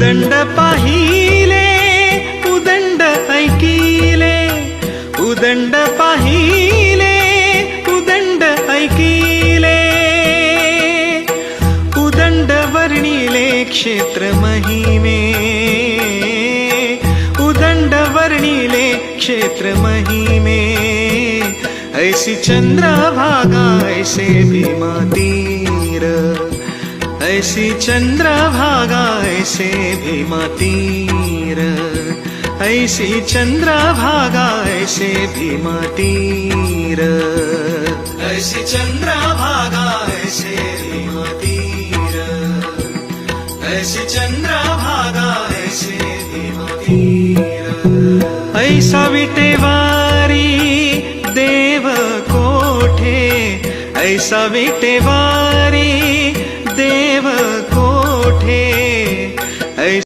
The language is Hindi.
उदंड पाहिले उदंड ऐकिले. उदंड पाहिले उदंड ऐकिले. उदंड वर्णिले क्षेत्र महिमे. उदंड वर्णिले क्षेत्र महिमे. ऐसी चंद्रभागा ऐसे भीमा तीर. ऐसी चंद्रभागा ऐसे भीमा तीर ऐसी चंद्रभागा ऐसे भीमा तीर ऐसी चंद्रभागा ऐसे भीमा तीर ऐसी चंद्रभागा ऐसे भीमा तीर ऐसा विटेवारी देव कोठे, ऐसा विटेवारी है